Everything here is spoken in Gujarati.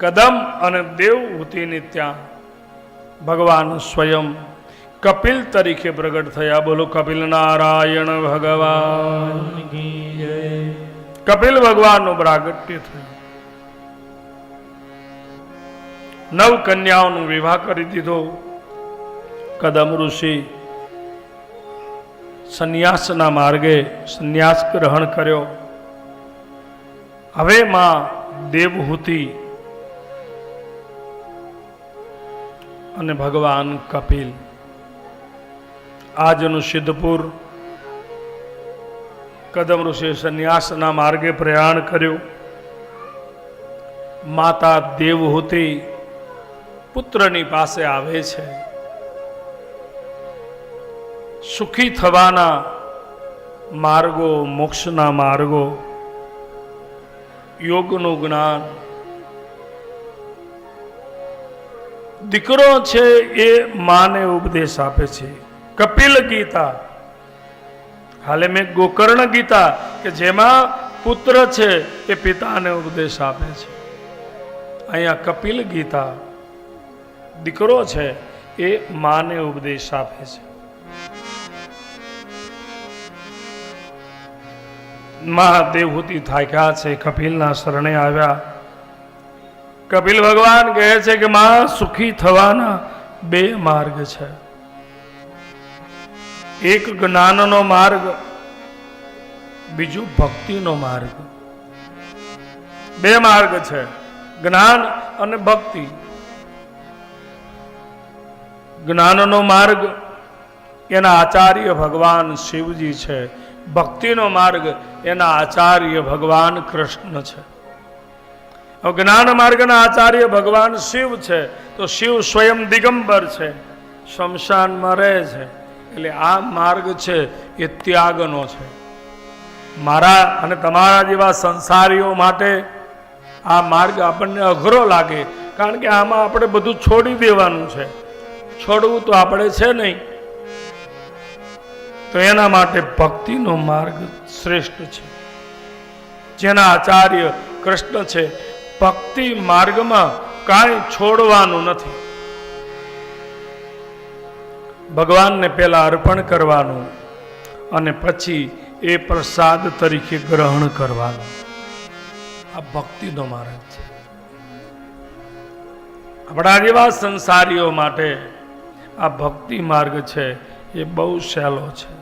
કદમ અને દેવહૂતિની ત્યાં ભગવાન સ્વયં કપિલ તરીકે પ્રગટ થયા. બોલો, કપિલ નારાયણ ભગવાન. કપિલ ભગવાનનું પ્રાગટ્ય થયું. નવ કન્યાઓનો વિવાહ કરી દીધો. કદમ ઋષિ સંન્યાસના માર્ગે સંન્યાસ ગ્રહણ કર્યો. હવે માં દેવહૂતિ અને ભગવાન કપિલ. આજનું સિદ્ધપુર કદમ ઋષિ સંન્યાસના માર્ગે પ્રયાણ કર્યું. માતા દેવહૂતિ પુત્રની પાસે આવે છે. સુખી થવાના માર્ગો, મોક્ષના માર્ગો, યોગનું જ્ઞાન દીકરો છે એ માને ઉપદેશ આપે છે. કપિલ ગીતા. હાલે મેં ગોકર્ણ ગીતા કે જેમાં પુત્ર છે એ પિતાને ઉપદેશ આપે છે. અહીંયા કપિલ ગીતા દીકરો છે એ માને ઉપદેશ આપે છે. મહાદેવહૂતિ થાક્યા છે, કપિલના શરણે આવ્યા. કપિલ ભગવાન કહે છે કે માં સુખી થવાના બે માર્ગ છે. એક જ્ઞાનનો માર્ગ, બીજું ભક્તિનો માર્ગ. બે માર્ગ છે, જ્ઞાન અને ભક્તિ. જ્ઞાનનો માર્ગ એના આચાર્ય ભગવાન શિવજી છે. ભક્તિનો માર્ગ એના આચાર્ય ભગવાન કૃષ્ણ છે. જ્ઞાન માર્ગના આચાર્ય ભગવાન શિવ છે, તો શિવ સ્વયં દિગંબર છે, શમશાનમાં રહે છે. એટલે આ માર્ગ છે એ ત્યાગનો છે. મારા અને તમારા જેવા સંસારીઓ માટે આ માર્ગ આપણને અઘરો લાગે, કારણ કે આમાં આપણે બધું છોડી દેવાનું છે. છોડવું તો આપણે છે નહીં. તો એના માટે ભક્તિનો માર્ગ શ્રેષ્ઠ છે. જેના આચાર્ય કૃષ્ણ છે ભક્તિ માર્ગમાં કાંઈ છોડવાનું નથી. ભગવાનને પહેલાં અર્પણ કરવાનું અને પછી એ પ્રસાદ તરીકે ગ્રહણ કરવાનું. આ ભક્તિનો માર્ગ છે. આપણા જેવા સંસારીઓ માટે આ ભક્તિ માર્ગ છે એ બહુ સહેલો છે.